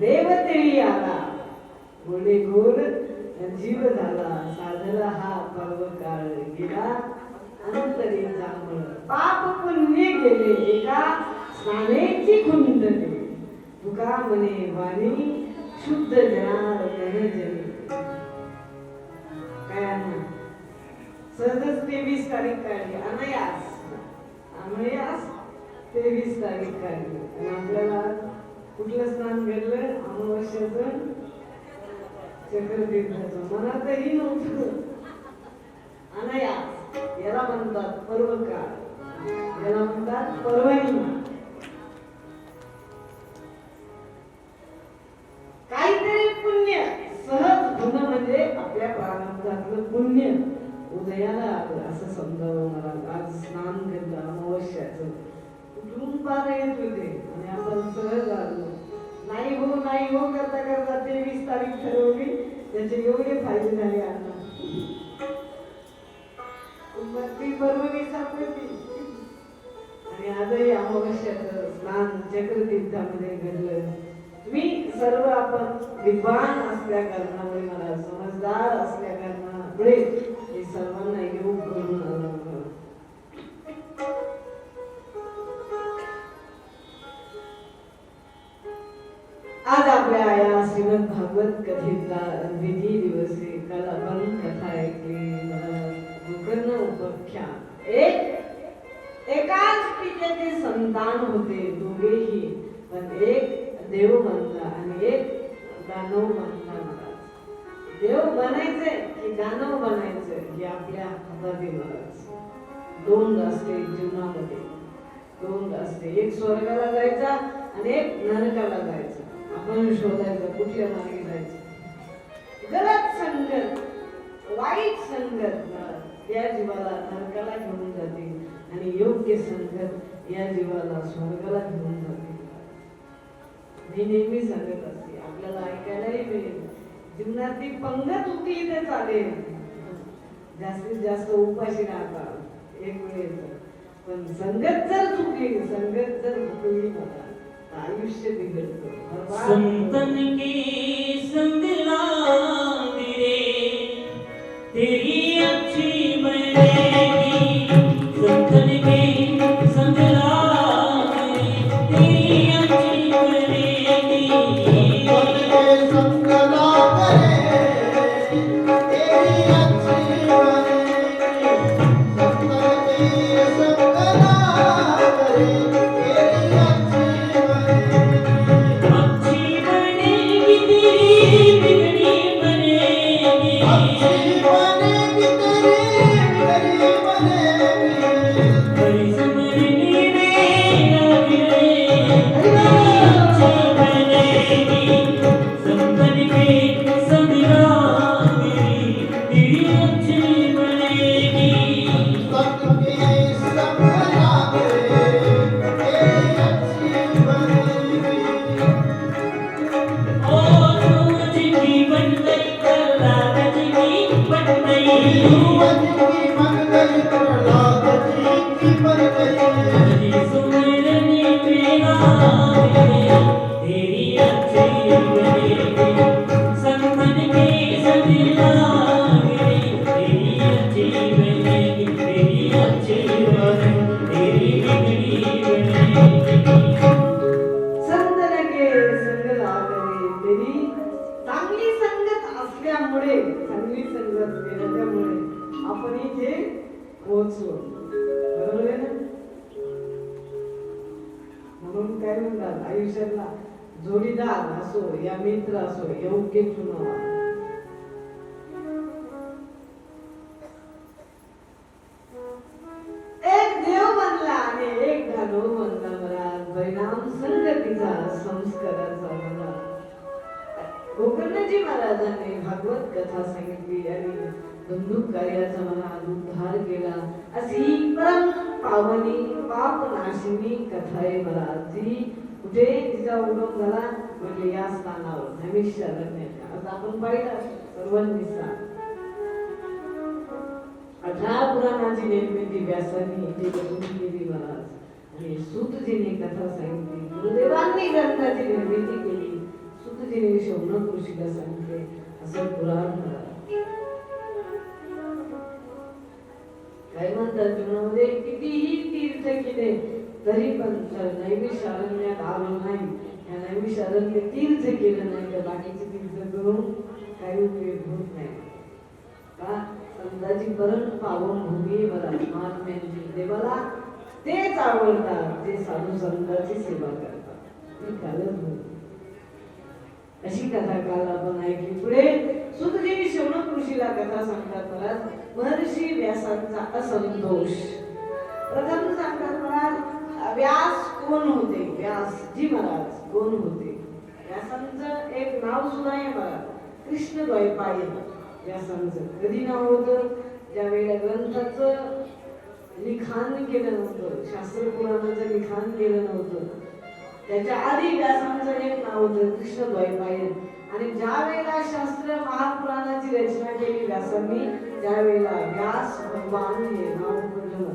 देवतेवी आला गोडे गोड जीव झाला साधला हा पर्व काळ गेला. अंतरी जांभळ पाप पुण्य गेले एका स्नानेची कुंडले तुका मने वाणी शुद्ध जनार जनी काय सहजच तेवीस तारीख काढली. अनयास. अनयास तेवीस तारीख काढली. आणि आपल्याला कुठलं स्नान घडलं अमावस्याचं चक्रतीर्थाचं मनातही नव्हतं. अनयास याला म्हणतात पर्व काळ याला म्हणतात पर्वणिमा काहीतरी पुण्य सहज होणं म्हणजे आपल्या प्रारंभातलं पुण्य. उदयाला आलं असं समजावं मला. आज स्नान केलं अमावस्याचं. कुठून पार येत होते? आणि आपण सहज आलो. नाही हो नाही हो करता करता तेवीस तारीख ठरवली. त्याचे एवढे फायदे झाले आता. ती सापडली आणि आजही अमावस्याचं स्नान चक्रतीर्थामध्ये घडलं. मी सर्व आपण विद्वान असल्या कारणामुळे मला समजदार असल्या कारणामुळे मी सर्वांना येऊन आज आपल्या या श्रीमद भागवत कथेतला विधी दिवस काल आपण कथा ऐकली. मला गोकर्ण उपाख्यान एक एकाच पित्याचे संतान होते दोघेही. पण एक देव बनला आणि एक दानव बनला. महाराज देव बनायचे की दानव बनायचे हे आपल्या हातातील महाराज दोन रस्ते जीवनामध्ये. दोन रस्ते एक स्वर्गाला जायचा आणि एक नरकाला जायचा. आपण शोधायचं कुठल्या मागे जायचं गलत संगत वाईट संगत या जीवाला नरकाला घेऊन जाते आणि योग्य संगत या जीवाला स्वर्गाला घेऊन जाते मी नेहमी सांगत असते आपल्याला ऐकायलाही मिळेल जीवनातली पंगत होती इथे चालेल जास्तीत जास्त उपाशी राहतात एक वेळेस पण संगत जर चुकली संगत जर चुकली मला तर आयुष्य बिघडतं. संतन के संग म्हणून काय आयुष्यातला जोडीदार असो या मित्र असो योग्य चुनावा. एक देव बनला आणि एक घालो बनला परिणाम संगतीचा संस्काराचा मला गोकर्णजी महाराजांनी भागवत कथा सांगितली आणि बंदूक कार्याचा मला उद्धार केला. अशी परम पावनी पाप नाशिनी कथाय आहे मला कुठे तिचा उगम झाला? म्हणजे या स्थानावर. नैमिषारण्यात आज आपण पाहिलं सर्वांनी सांग. अठरा पुराणाची निर्मिती व्यासांनी इथे करून केली महाराज. आणि सुतजीने कथा सांगितली. गुरुदेवांनी ग्रंथाची निर्मिती केली. सूत ऋषीला सांगितले असं पुराण म्हणाल काय म्हणतात जीवनामध्ये? कितीही तीर्थ केले तरी पण जर अरण्यात आलो नाही. या नैमिष अरण्य तीर्थ केलं नाही तर बाकीचे तीर्थ करून काही उपयोग होत नाही. का? संताची परत पावन भूमी मला महात्म्यांची देवाला तेच आवडतात ते साधू संतांची सेवा करतात. ते कालच अशी कथा काल आपण ऐकली पुढे. सुखदेवी शौनक कृषीला कथा सांगतात मला महर्षी व्यासांचा असंतोष. प्रथम सांगतात मला व्यास कोण होते? व्यास जी महाराज कोण होते? व्यासांचं एक नाव सुद्धा आहे मला कृष्ण द्वैपायन व्यासांचं कधी नाव होतं? ज्या वेळेला ग्रंथाचं लिखाण केलं नव्हतं शास्त्र पुराणाचं लिखाण केलं नव्हतं. त्याच्या आधी व्यासांचं एक नाव होतं कृष्ण द्वैपायन आणि ज्या वेळेला शास्त्र महापुराणाची रचना केली व्यासांनी त्यावेळेला व्यास भगवान हे नाव पडलं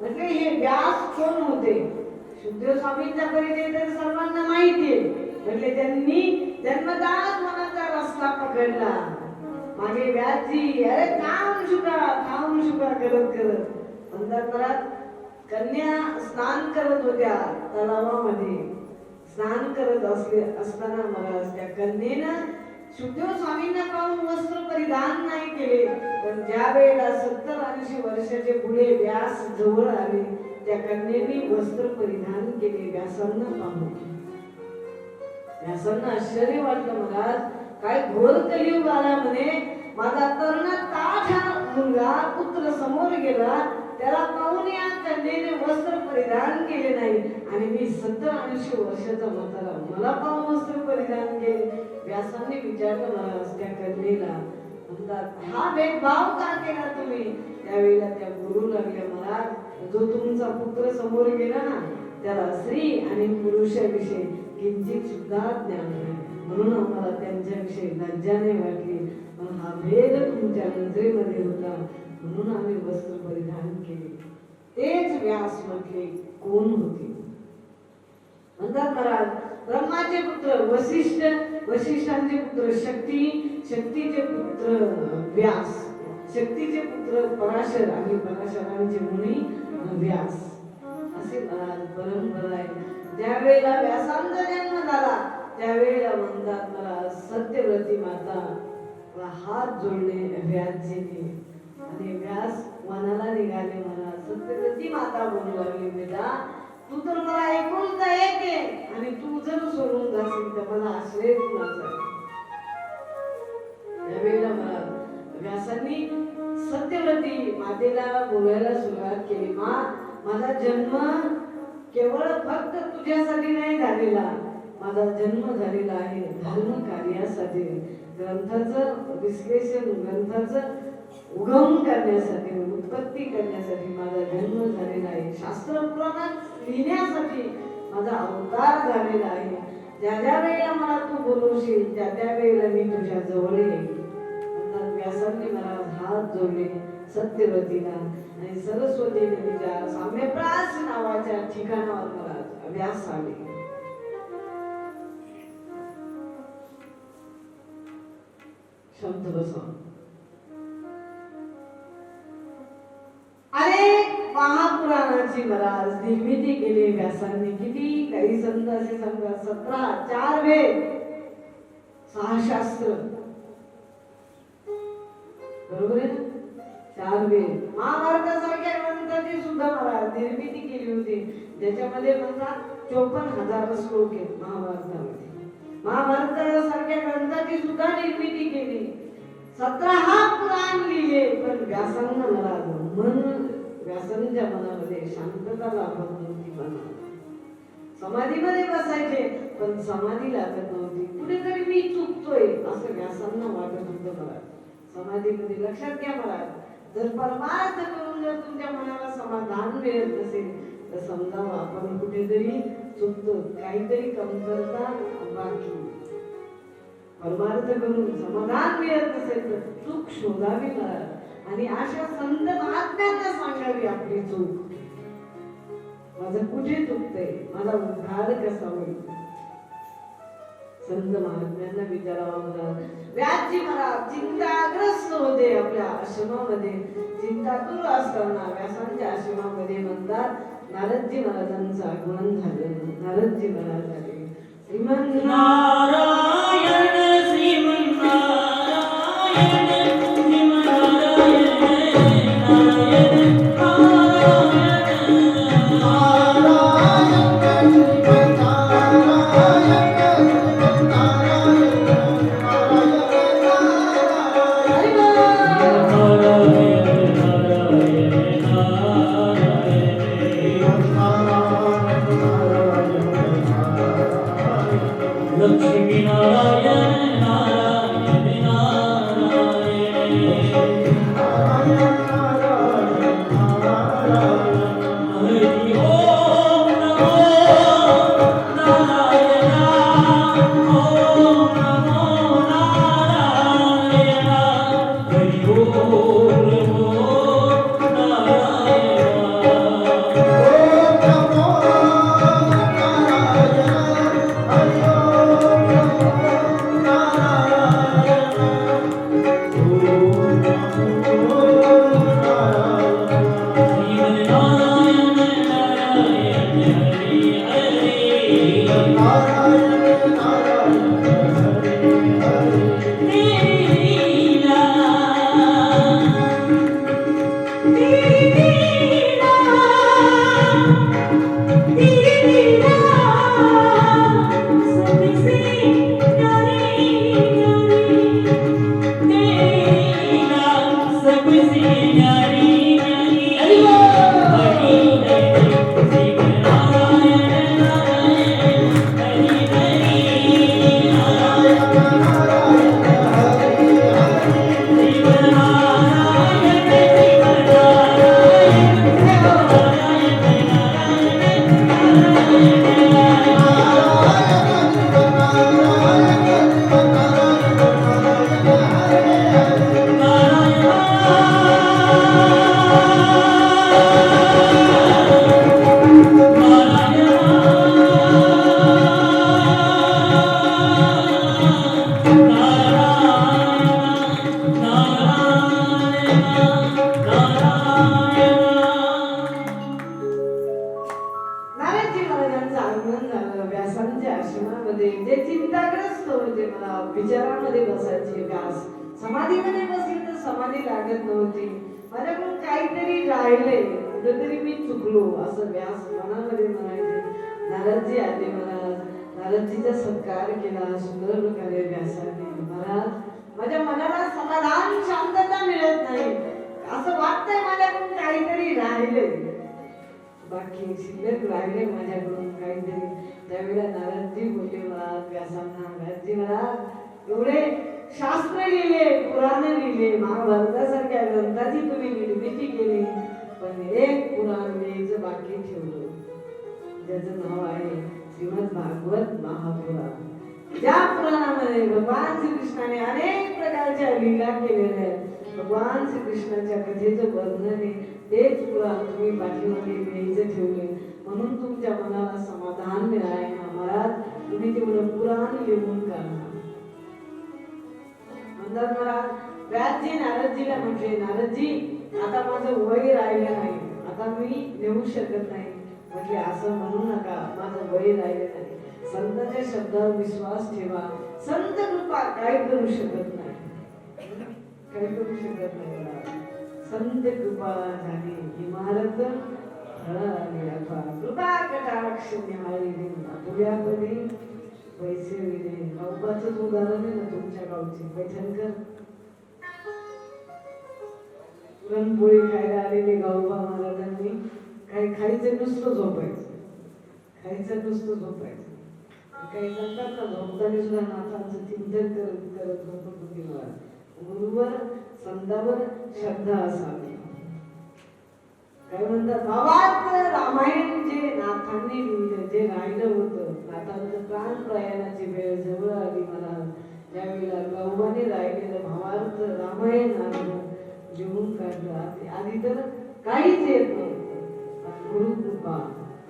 म्हणजे हे व्यास कोण होते? शुद्धदेव स्वामींचा परिचय तर सर्वांना माहिती आहे. म्हणजे त्यांनी जन्मदात मनाचा रस्ता पकडला. मागे व्याजी अरे काम शुका काम शुका करत करत. म्हणतात कन्या स्नान करत होत्या तलावामध्ये. स्नान करत असले असताना मला त्या कन्येनं सुखदेव स्वामींना पाहून वस्त्र परिधान नाही केले? पण ज्या वेळेला सत्तर ऐंशी वर्षाचे पुढे व्यास जवळ आले त्या कन्येने वस्त्र परिधान केले. व्यासांना पाहून व्यासांना आश्चर्य वाटलं मला काय घोर कलियुग आला म्हणे. माझा तरुण ताठा मुलगा पुत्र समोर गेला त्याला पाहून या कन्येने वस्त्र परिधान केले नाही. आणि मी सत्तर ऐंशी वर्षाचा म्हातारा. मला पाहून वस्त्र परिधान केले. व्यासांनी विचारलं मला त्या कन्येला म्हणतात हा भेदभाव का केला तुम्ही? त्यावेळेला त्या गुरु लागल्या मला जो तुमचा पुत्र समोर गेला ना त्याला स्त्री आणि पुरुषाविषयी किंचित सुद्धा ज्ञान नाही. म्हणून आम्हाला त्यांच्याविषयी लज्जाने वाटली पण हा भेद तुमच्या नजरेमध्ये होता. म्हणून आम्ही वस्त्र परिधान केले. तेच व्यास म्हटले कोण होते? म्हणतात महाराज ब्रह्माचे पुत्र वशिष्ठ वशिष्ठांचे पुत्र शक्ती शक्तीचे पुत्र व्यास. शक्तीचे पुत्र पराशर आणि पराशरांचे मुनी व्यास. असे महाराज परंपरा आहे. ज्यावेळेला व्यासांचा जन्म झाला त्यावेळेला म्हणतात मला सत्यव्रती माता हात जोडले व्यासजीने. आणि व्यास मनाला निघाले मला सत्यव्रती माता बोलू लागली बेटा तू तर मला ऐकून एक आणि तू जर सोडून जाशील तर मला आश्रय कुणाचा त्यावेळेला मला व्यासांनी सत्यव्रती मातेला बोलायला सुरुवात केली. मा माझा जन्म केवळ फक्त तुझ्यासाठी नाही झालेला. माझा जन्म झालेला आहे धर्म कार्यासाठी ग्रंथाचं विश्लेषण ग्रंथाचं उगम करण्यासाठी उत्पत्ती करण्यासाठी माझा जन्म झालेला आहे. शास्त्र पुराणात लिहिण्यासाठी माझा अवतार झालेला आहे. ज्या ज्या वेळेला मला तू बोलवशील त्या त्या वेळेला मी तुझ्या जवळ येईल व्यासांनी मला हात जोडले सत्यवतीला. आणि सरस्वतीने तिच्या साम्यप्रास नावाच्या ठिकाणावर मला व्यास आले. शब्द बसवा महापुराणाची महाराज निर्मिती केली व्यासांनी. किती काही संत असे सांगतात सतरा चार वेद सहा शास्त्र बरोबर आहे ना? चार वेद. महाभारतासारख्या ग्रंथाची सुद्धा महाराज निर्मिती केली होती. ज्याच्यामध्ये म्हणतात चोपन्न हजार श्लोक आहेत महाभारतामध्ये. महाभारतासारख्या ग्रंथाची सुद्धा निर्मिती केली. सतरा हा पुराण लिहिले पण व्यासांना महाराज मन व्यासांच्या मनामध्ये शांतता लाभत नव्हती मनाला समाधीमध्ये बसायचे पण समाधी लागत नव्हती. कुठेतरी मी चुकतोय असं व्यासांना वाटत होतं मला. समाधीमध्ये लक्षात घ्या मला. जर परमार्थ करून जर तुमच्या मनाला समाधान मिळत नसेल तर समजावं आपण कुठेतरी चुकतो काहीतरी कमतरता बाकी परमार्थ करून समाधान मिळत नसेल तर चूक शोधावी मला. आणि अशा संत सांगावी आपली चूक. माझं कुठे चुकतंय माझा उद्धार कसा होईल? संत महात्म्यांना विचारावा महाराज व्यासजी महाराज चिंताग्रस्त होते आपल्या आश्रमामध्ये. चिंतातुर असताना व्यासांच्या आश्रमामध्ये म्हणतात नारदजी महाराजांचं आगमन झालं नारदजी महाराज झाले श्रीमंत महाराज. नारदजीचा सत्कार केला सुंदर प्रकारे व्यासाने महाराज माझ्या मनाला समाधान शांतता मिळत नाही. असं वाटतंय माझ्याकडून काहीतरी राहिले. बाकी शिल्लक राहिले माझ्याकडून काहीतरी. त्यावेळेला नारदजी बोलले मला व्यासांना नारदजी मला एवढे शास्त्र लिहिले पुराण लिहिले महाभारतासारख्या ग्रंथाची तुम्ही निर्मिती केली पण एक पुराण लिहायचं बाकी ठेवलं. ज्याचं नाव आहे श्रीमद भागवत महापुराण. या पुराणामध्ये भगवान श्रीकृष्णाने अनेक प्रकारच्या लीला केलेल्या आहेत. भगवान श्रीकृष्णाच्या कथेचं वर्णन आहे. तेच पुराण तुम्ही पाठीमध्ये लिहायचं ठेवले. म्हणून तुमच्या मनाला समाधान मिळाले. ना महाराज तुम्ही तेवढं पुराण लिहून काढा म्हणतात मला व्यासजी नारदजीला म्हटले नारदजी आता माझं वय राहिलं नाही. आता मी लिहू शकत नाही. म्हटले असं म्हणू नका माझं वय राहिलं नाही. संतच्या शब्दावर विश्वास ठेवा. संत कृपा काय करू शकत नाही? काय करू शकत नाही मला संत कृपा झाली इमारत फळाली कृपा कटाक्ष न्याहाळी तुझ्यामध्ये पैसे विले गावबाचंच उदाहरण आहे ना तुमच्या गावचे. पैठणकर पुरणपोळी खायला आलेले गावबा महाराजांनी. काही खायचं नुसतं झोपायचं. खायचं नुसतं झोपायचं. काही म्हणतात ना झोपताना सुद्धा नाथांचं चिंतन करत करत झोपत गेला गुरुवर संतावर श्रद्धा असावी. काय म्हणतात? बाबा रामायण जे नाथांनी लिहिलं जे राहिलं होतं नाथांचं प्राण प्रयाणाची वेळ जवळ आली मला. त्यावेळेला गौमाने राहिलेलं भावार्थ रामायण आलं जेवून काढलं. आधी- आधी तर काहीच येत नव्हतं. गुरु कृपा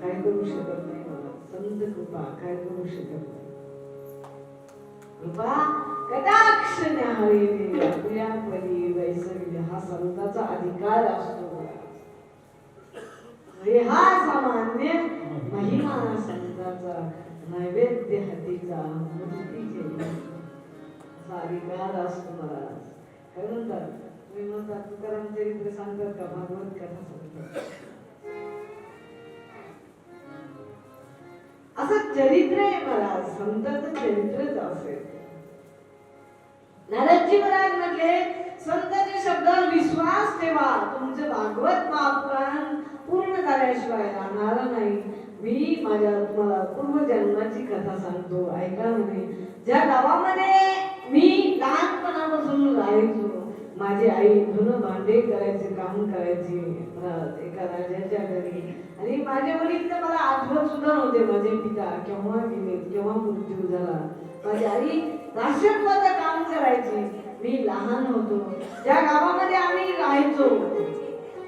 काय करू शकत नाही मला संत कृपा काय करू शकत नाही. कृपा कटाक्ष न्याहाळी आपल्या वैसविले हा संताचा अधिकार असतो हा सामान्य महिमा संताचा नैवेद्य हतीचा मूर्तीचे असा अधिकार असतो महाराज काय म्हणतात? तुम्ही म्हणतात तुकाराम चरित्र सांगतात का? भागवत कथा सांगतात. असं चरित्र आहे मला. संतांचं चरित्रच असेल. नारदजी महाराज म्हटले संतांच्या शब्दावर विश्वास ठेवा. तुमचं भागवत महापुराण पूर्ण झाल्याशिवाय राहणार नाही. मी माझ्या तुम्हाला पूर्वजन्माची कथा सांगतो. ऐका म्हणे. ज्या गावामध्ये मी लहानपणापासून राहायचो माझी आई धुणं भांडे करायचे काम करायची एका राजाच्या घरी. आणि माझे वडील तर मला आठवण सुद्धा नव्हते माझे पिता केव्हा गेले केव्हा मृत्यू झाला. माझी आई राष्ट्रत्वाचं काम करायची. मी लहान होतो. ज्या गावामध्ये आम्ही राहायचो.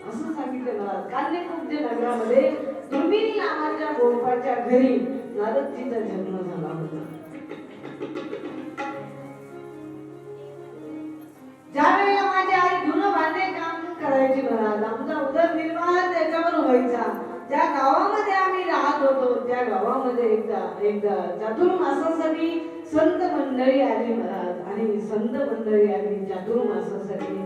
असं सांगितलं मला. कान्यकुब्ज नगरामध्ये तुम्ही नावाच्या गोपाच्या घरी नारदजीचा जन्म झाला होता. ज्या वेळेला माझी आई धुणं भांडे काम करायची महाराज आमचा उदरनिर्वाह त्याच्यावर व्हायचा. ज्या गावामध्ये आम्ही राहत होतो त्या गावामध्ये एकदा एकदा चातुर्मासासाठी संत मंडळी आली महाराज. आणि संत मंडळी आली चातुर्मासासाठी